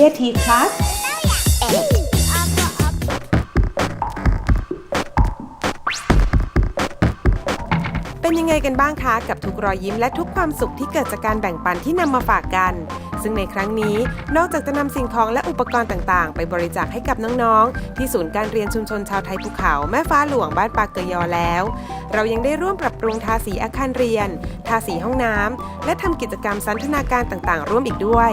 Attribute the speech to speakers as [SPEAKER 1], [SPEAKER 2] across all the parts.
[SPEAKER 1] Creative Class
[SPEAKER 2] เป็นยังไงกันบ้างคะ กับทุกรอยยิ้มและทุกความสุขที่เกิดจากการแบ่งปันที่นำมาฝากกัน ซึ่งในครั้งนี้นอกจากจะนำสิ่งของและอุปกรณ์ต่างๆ ไปบริจาคให้กับน้องๆ ที่ศูนย์การเรียนชุมชนชาวไทยภูเขาแม่ฟ้าหลวงบ้านปากเกยอแล้ว เรายังได้ร่วมปรับปรุงทาสีอาคารเรียน ทาสีห้องน้ำและทำกิจกรรมสันทนาการต่างๆ ร่วมอีกด้วย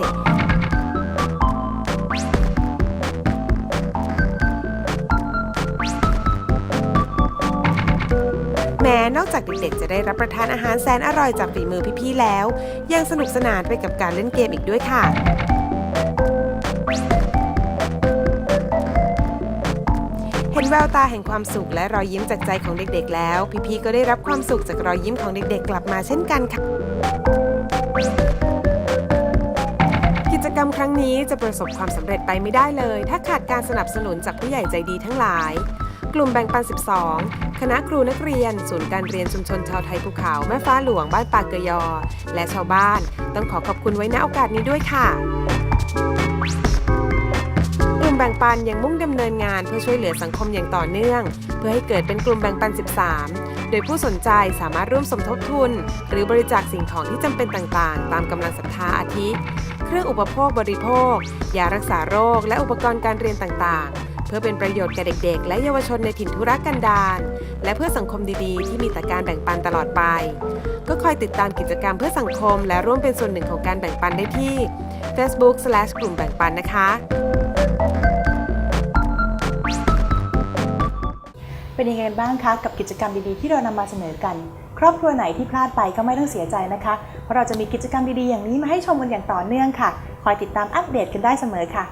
[SPEAKER 2] แม้นอกจากเด็กๆ จะได้รับประทานอาหารแสนอร่อยจากฝีมือพี่ๆ แล้ว ยังสนุกสนานไปกับการเล่นเกมอีกด้วยค่ะเห็นแววตาแห่งความสุขและรอยยิ้มจากใจของเด็กๆ แล้ว พี่ๆ ก็ได้รับความสุขจากรอยยิ้มของเด็กๆ กลับมาเช่นกันค่ะ กิจกรรมครั้งนี้จะประสบความสำเร็จไปไม่ได้เลย ถ้าขาดการสนับสนุนจากผู้ใหญ่ใจดีทั้งหลาย กลุ่มแบ่งปัน 12 คณะครูนักเรียน ศูนย์การเรียนชุมชนชาวไทยภูเขาแม่ฟ้าหลวงบ้านปากเกยอ และชาวบ้าน ต้องขอขอบคุณไว้ณโอกาสนี้ด้วยค่ะกลุ่มแบ่งปันยังมุ่งดำเนินงานเพื่อช่วยเหลือสังคมอย่างต่อเนื่อง เพื่อให้เกิดเป็นกลุ่มแบ่งปัน 13 โดยผู้สนใจสามารถร่วมสมทบทุน หรือบริจาคสิ่งของที่จำเป็นต่างๆ ตามกำลังศรัทธาอาทิ เครื่องอุปโภคบริโภค ยารักษาโรค และอุปกรณ์การเรียนต่างๆ เพื่อเป็นประโยชน์แก่เด็ก ๆ และเยาวชนในถิ่นธุรกันดารและเพื่อสังคมดีๆ ที่มีแต่การแบ่งปันตลอดไป ก็คอยติดตามกิจกรรมเพื่อสังคม และร่วมเป็นส่วนหนึ่งของการแบ่งปันได้ที่ Facebook กลุ่มแบ่งปันนะคะ
[SPEAKER 1] เป็นยังไงกันบ้างคะกับกิจกรรมดีๆที่เรานำมาเสนอกัน ครอบครัวไหนที่พลาดไปก็ไม่ต้องเสียใจนะคะ เพราะเราจะมีกิจกรรมดีๆอย่างนี้มาให้ชมกันอย่างต่อเนื่องค่ะ คอยติดตามอัปเดตกันได้เสมอค่ะ